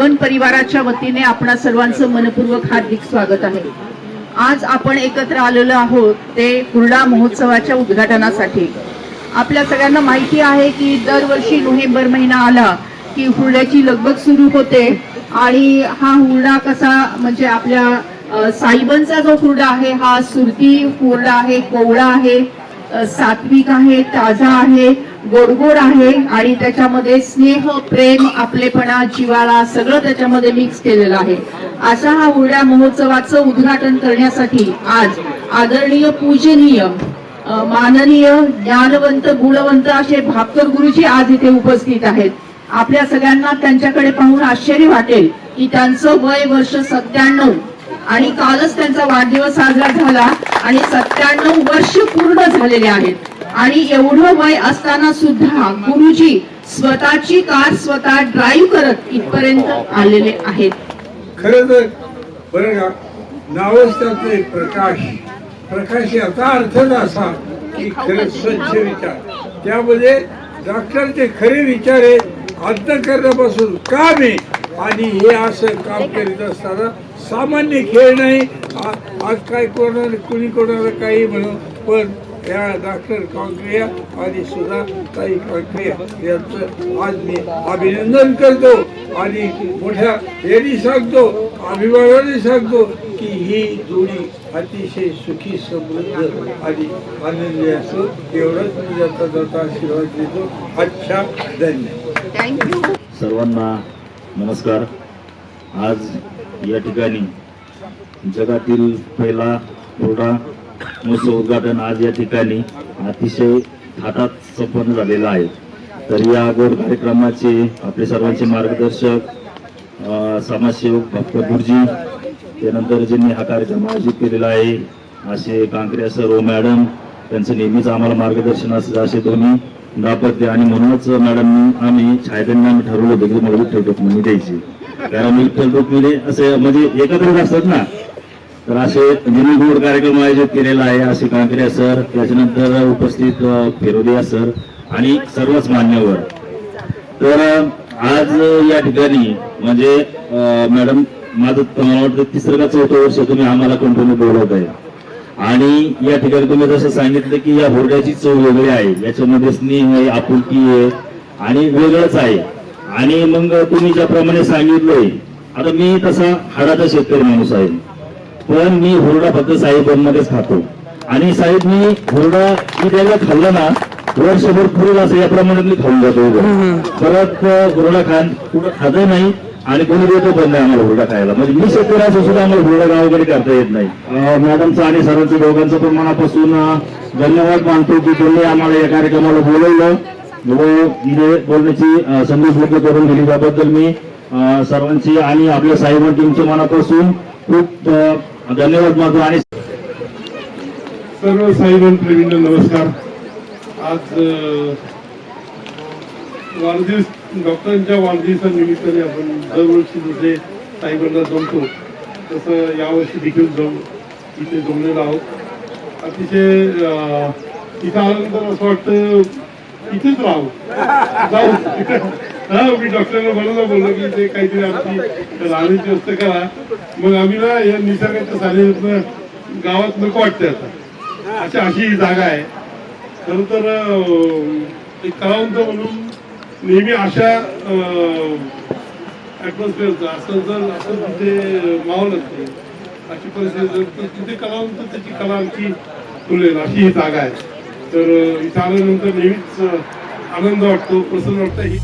जीवन परिवाराच्या वतीने आपणा सर्वांचं मनपूर्वक हार्दिक स्वागत आहे. आज आपण एकत्र आलेलो आहोत ते हुरडा महोत्सवाच्या उद्घाटनासाठी. आपल्या सगळ्यांना माहिती आहे की दरवर्षी नोव्हेंबर महिना आला की हुरड्याची लगबग सुरू होते आणि हा हुरडा कसा म्हणजे आपल्या अ, साईबनचा जो हुरडा आहे हा सुरती हुरडा आहे कोवळा आहे सात्विक आहे ताजा आहे गोडगोड आहे आणि त्याच्यामध्ये स्नेह प्रेम आपलेपणा जिवाळा सगळं त्याच्यामध्ये मिक्स केलेलं आहे. अशा हा उरड्या महोत्सवाचं उद्घाटन करण्यासाठी आज आदरणीय पूजनीय माननीय ज्ञानवंत गुणवंत असे भापकर गुरुजी आज इथे उपस्थित आहेत. आपल्या सगळ्यांना त्यांच्याकडे पाहून आश्चर्य वाटेल की त्यांचं वय वर्ष सत्त्याण्णव आणि कालच त्यांचा वाढदिवस साजरा झाला आणि सत्त्याण्णव वर्ष पूर्ण झालेले आहेत. आणि एवढं वय असताना सुद्धा गुरुजी स्वतःची कार स्वतः ड्राईव्ह करत इथपर्यंत आलेले आहेत. खरं तर बरं का नावच त्याचं एक प्रकाश. प्रकाश याचा अर्थच असा की खरं स्वच्छ विचार. त्यामध्ये डॉक्टरचे खरे विचार आहेत अंतकरणापासून काम आहे आणि हे असं काम करीत असताना सामान्य खेळ नाही. आज काय कोणाला कुणी कोणाला काही म्हणून पण या डॉक्टर काँक्रिया आणि सुधा ताई काँक्रिया यांचं आज मी अभिनंदन करतो आणि मोठ्या यांनी सांगतो अभिमानाने सांगतो की ही जोडी अतिशय सुखी समृद्ध आणि आनंदी असो एवढंच मी जाता जाता आशीर्वाद देतो. अच्छा धन्यवाद थँक्यू सर्वांना नमस्कार. आज या ठिकाणी जगातील पहिला हुरडा महोत्सव उद्घाटन आज या ठिकाणी अतिशय थाटात संपन्न झालेलं आहे. तर या गोड कार्यक्रमाचे आपले सर्वांचे मार्गदर्शक समाजसेवक भक्त गुरुजी त्यानंतर ज्यांनी हा कार्यक्रम आयोजित केलेला आहे असे कांकरे सर ओ मॅडम त्यांचं नेहमीच आम्हाला मार्गदर्शन असतं असे दोन्ही दापत्य आणि म्हणूनच मॅडम आम्ही छायादांनी आम्ही ठरवलं होतं की मला विठ्ठल रुक्मिणी द्यायची. कारण विठ्ठल रुक्मिणी असे म्हणजे एकत्रच असतात ना. तर असे ज्यांनी कार्यक्रम आयोजित केलेला आहे असे कांकरे सर त्याच्यानंतर उपस्थित फिरोदिया सर आणि सर्वच मान्यवर. तर आज या ठिकाणी म्हणजे मॅडम माझं मला वाटतं तिसरं का चौथं वर्ष तुम्ही आम्हाला कंटिन्यू बोलवत आहे. आणि या ठिकाणी तुम्ही जसं सांगितलं की या हुरड्याची चव वेगळी आहे याच्यामध्ये स्नेह आहे आपुलकी आहे आणि वेगळंच आहे. आणि मग तुम्ही ज्याप्रमाणे सांगितलंय आता मी तसा हाडाचा शेतकरी माणूस आहे. पण मी हुरडा फक्त साहेबांमध्येच खातो. आणि साहेब मी हुरडा मी त्याला खाल्लं ना वर्षभर पुरेल असं याप्रमाणे मी खाऊन जातो. परत हुरडा खान कुठं खातही नाही आणि कोणी देतो पण नाही आम्हाला हुरडा खायला. म्हणजे मी शेतकरी असं सुद्धा आम्हाला हुरडा गावाकडे करता येत नाही. मॅडमचं आणि सरांचं दोघांचं पण मनापासून धन्यवाद मानतो की त्यांनी आम्हाला या कार्यक्रमाला बोलवलं. व इथे बोलण्याची संधी उपलब्ध करून दिली. त्याबद्दल मी सर्वांची आणि आपल्या साहेब टीमच्या मनापासून खूप धन्यवाद माझं आणि सर्व साईबान प्रेमींना नमस्कार. आज वाढदिवस डॉक्टरांच्या वाढदिवसानिमित्ताने आपण दरवर्षी जसे साईबांना जमतो तसं यावर्षी देखील जम इथे जमलेलो आहोत. अतिशय इथं आल्यानंतर असं वाटतं इथेच राहू. जाऊ. हा मी डॉक्टरला बरोबर बोललो की ते काहीतरी आमची राहण्याची असते करा. मग आम्ही ना या निसर्गाच्या सानिध्यातनं गावात नको वाटते आता. अशा अशी ही जागा आहे. खरं तर एक कलावंत म्हणून नेहमी अशा ऍटमॉस्फिअरचं असं जर असं तिथे माहोल असते अशी परिस्थिती तर तिथे कलावंत त्याची कला आमची फुलेल अशी ही जागा आहे. तर इथं आल्यानंतर नेहमीच आनंद वाटतो प्रसन्न वाटतं. ही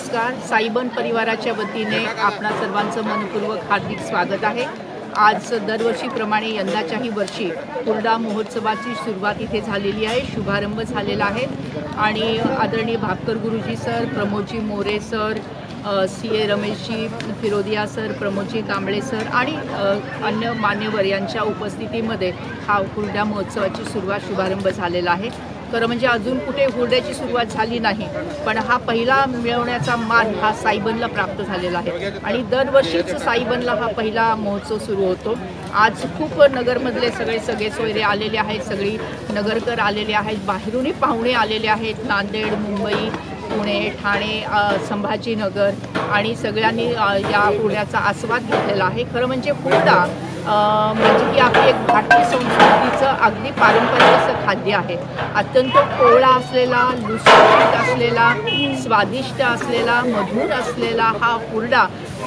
नमस्कार. साईबन परिवाराच्या वतीने आपणा सर्वांचं मनपूर्वक हार्दिक स्वागत आहे. आज दरवर्षीप्रमाणे यंदाच्याही वर्षी हुरडा महोत्सवाची सुरुवात इथे झालेली आहे. शुभारंभ झालेला आहे. आणि आदरणीय भापकर गुरुजी sir Pramodji More sir C A Rameshji Firodiya sir Pramodji Kamble sir आणि अन्य मान्यवर यांच्या उपस्थितीमध्ये हा हुरडा महोत्सवाची सुरुवात शुभारंभ झालेला आहे. खरं म्हणजे अजून कुठे हुरड्याची सुरुवात झाली नाही. पण हा पहिला मिळवण्याचा मान हा साईबनला प्राप्त झालेला आहे. आणि दरवर्षीच साईबनला हा पहिला महोत्सव सुरू होतो. आज खूप नगरमधले सगळे सगळे सोयरे आलेले आहेत सगळी नगरकर आलेले आहेत बाहेरूनही पाहुणे आलेले आहेत. नांदेड मुंबई पुणे ठाणे संभाजीनगर आणि सगळ्यांनी या हुरड्याचा आस्वाद घेतलेला आहे. खरं म्हणजे हुरडा म्हणजे की आपली एक भारतीय संस्कृतीचं अगदी पारंपरिक असं खाद्य आहे. अत्यंत कोवळा असलेला लुसलुशीत असलेला स्वादिष्ट असलेला मधुर असलेला हा हुरडा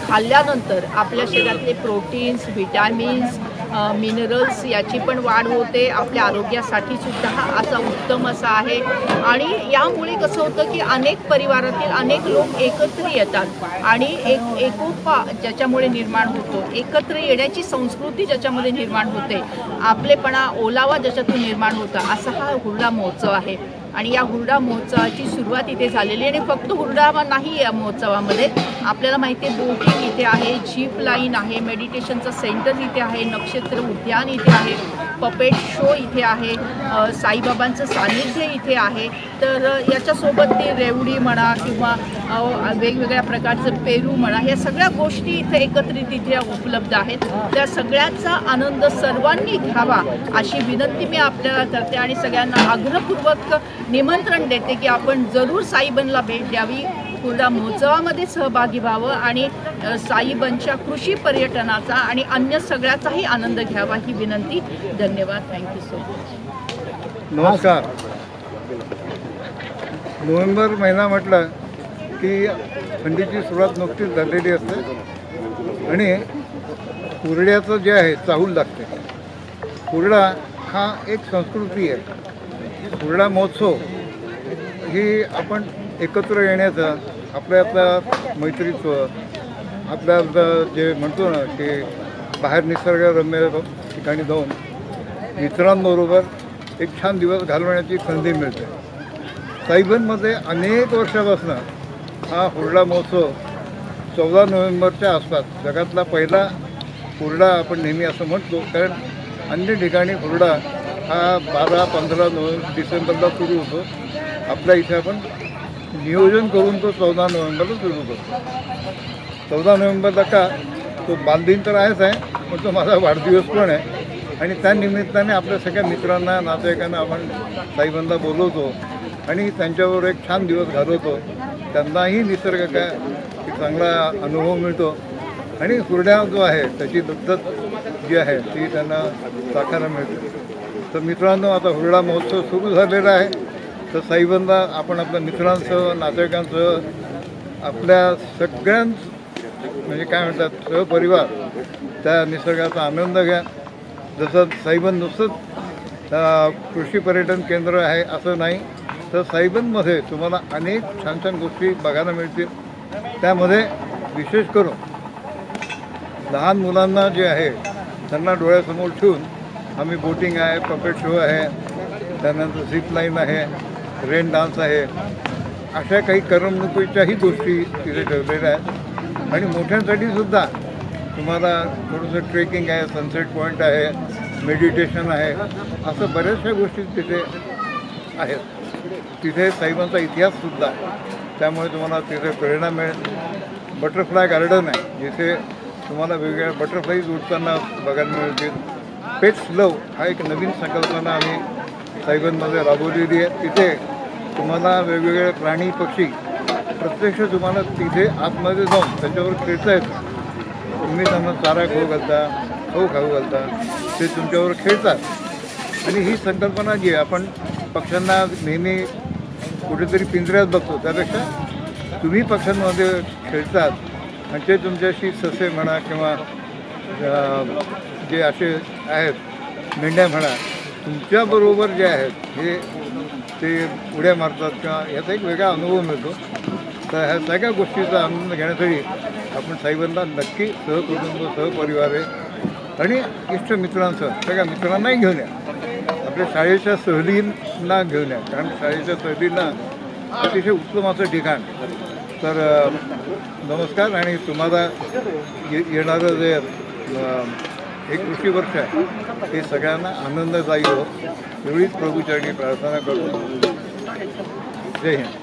खाल्ल्यानंतर आपल्या शरीरातले प्रोटीन्स व्हिटॅमिन्स मिनरल्स याची पण वाढ होते. आपल्या आरोग्यासाठी सुद्धा हा असा उत्तम असा आहे. आणि यामुळे कसं होतं की अनेक परिवारातील अनेक लोक एकत्र येतात आणि एक एकोपा ज्याच्यामुळे निर्माण होतो. एकत्र येण्याची संस्कृती ज्याच्यामध्ये निर्माण होते. आपलेपणा ओलावा ज्याच्यातून निर्माण होता. असा हा हुरडा महोत्सव आहे. आणि या हुरडा महोत्सवाची सुरुवात इथे झालेली आहे. आणि फक्त हुरडा नाही या महोत्सवामध्ये. आपल्याला माहिती आहे बोटिंग इथे आहे जीप लाईन आहे मेडिटेशनचं सेंटर इथे आहे नक्षत्र उद्यान इथे आहे. पपेट शो इथे आहे साईबाबांचं सानिध्य इथे आहे. तर याच्यासोबत ते रेवडी म्हणा किंवा वेगवेगळ्या प्रकारचं पेरू म्हणा या सगळ्या गोष्टी इथे एकत्रित इथे उपलब्ध आहेत. त्या सगळ्याचा आनंद सर्वांनी घ्यावा अशी विनंती मी आपल्याला करते आणि सगळ्यांना आग्रहपूर्वक निमंत्रण देते की आपण जरूर साईबनला भेट द्यावी. कुर्डा महोत्सवामध्ये सहभागी व्हावं आणि साईबनच्या कृषी पर्यटनाचा आणि अन्य सगळ्याचाही आनंद घ्यावा ही विनंती. धन्यवाद. थँक्यू सो मच नमस्कार. नोव्हेंबर महिना म्हटलं की थंडीची सुरुवात नुकतीच झालेली असते आणि कुरड्याचं जे आहे चाहूल लागते. कुरडा हा एक संस्कृती आहे. कुरडा महोत्सव ही आपण एकत्र येण्याचं आपल्यातलं मैत्रीत्व आपल्या जे म्हणतो ना की बाहेर निसर्गरम्य ठिकाणी जाऊन मित्रांबरोबर एक छान दिवस घालवण्याची संधी मिळते. साईबनमध्ये अनेक वर्षापासून हा हुरडा महोत्सव चौदा नोव्हेंबरच्या आसपास जगातला पहिला हुरडा आपण नेहमी असं म्हणतो कारण अन्य ठिकाणी हुरडा हा बारा पंधरा नोव्हेंबर डिसेंबरला सुरू होतो. आपल्या इथे आपण नियोजन करून तो चौदा नोव्हेंबरला सुरू करतो. चौदा नोव्हेंबरला का? तो बालदिन तर आहेच आहे पण तो माझा वाढदिवस पण आहे. आणि त्या निमित्ताने आपल्या सगळ्या मित्रांना नातेवाईकांना आपण साईबंदा बोलवतो आणि त्यांच्याबरोबर एक छान दिवस घालवतो. त्यांनाही निसर्ग काय चांगला अनुभव मिळतो. आणि हुरड्या जो आहे त्याची दत्तत जी आहे ती त्यांना चाखायला मिळते. तर मित्रांनो आता हुरडा महोत्सव सुरू झालेला आहे. तर साईबंदा आपण आपल्या मित्रांसह नातेवाईकांसह आपल्या सगळ्यांच म्हणजे काय म्हणतात सहपरिवार त्या निसर्गाचा आनंद घ्या. जसं साईबन नुसतंच कृषी पर्यटन केंद्र आहे असं नाही तर साईबनमध्ये तुम्हाला अनेक छान छान गोष्टी बघायला मिळतील. त्यामध्ये विशेष करून लहान मुलांना जे आहे त्यांना डोळ्यासमोर ठेवून आम्ही बोटिंग आहे पपेट शो आहे त्यानंतर झिप लाईन आहे रेन डान्स आहे अशा काही करमणुकीच्याही गोष्टी तिथे ठेवलेल्या आहेत. आणि मोठ्यांसाठी सुद्धा तुम्हाला थोडंसं ट्रेकिंग आहे सनसेट पॉईंट आहे मेडिटेशन आहे असं बऱ्याचशा गोष्टी तिथे आहेत. तिथे साईबांचा इतिहाससुद्धा आहे. त्यामुळे तुम्हाला तिथे प्रेरणा मिळेल. बटरफ्लाय गार्डन आहे. जिथे तुम्हाला वेगवेगळ्या बटरफ्लाईज उडताना बघायला मिळतील. पेट्स लव हा एक नवीन संकल्पना आम्ही सायबनमध्ये राबवलेली आहे. तिथे तुम्हाला वेगवेगळे प्राणी पक्षी प्रत्यक्ष तुम्हाला तिथे आतमध्ये जाऊन त्याच्यावर खेळता येतं तुम्ही त्यांना चारा खाऊ घालता खाऊ खाऊ घालता ते तुमच्यावर खेळतात. आणि ही संकल्पना जी आहे आपण पक्ष्यांना नेहमी कुठेतरी पिंजऱ्यात बघतो. त्यापेक्षा तुम्ही पक्ष्यांमध्ये खेळतात. आणि ते तुमच्याशी ससे म्हणा किंवा जे असे आहेत मेंढ्या म्हणा तुमच्याबरोबर जे आहेत हे ते उड्या मारतात किंवा याचा एक वेगळा अनुभव मिळतो. तर ह्या सगळ्या गोष्टीचा आनंद घेण्यासाठी आपण साहेबांना नक्की सहकुटुंब सहपरिवार आहे. आणि इष्ट मित्रांसह सगळ्या मित्रांनाही घेऊन या. आपल्या शाळेच्या सहलींना घेऊन या. कारण शाळेच्या सहलींना अतिशय उत्तम असं ठिकाण. तर नमस्कार आणि तुम्हाला ये येणारं जे हे एक कृषी वर्ष आहे ते सगळ्यांना आनंददायी हो एवढीच प्रभूचरणी प्रार्थना करतो. जय हिंद.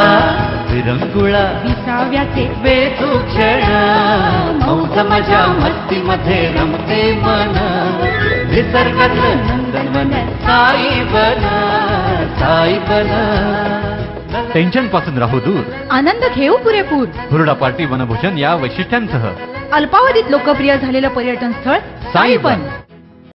विरंगुळा विसाव्याचे वेधू क्षण. मौज मजा मस्ती मध्ये रमते मन. निसर्गातलं नंदनवन साई बन. साई बन. टेन्शनपासून राहू दूर. आनंद घेऊ पुरेपूर. हुरडा पार्टी वनभूषण या वैशिष्ट्यांसह. अल्पावधीत लोकप्रिय झालेलं पर्यटन स्थळ साईबन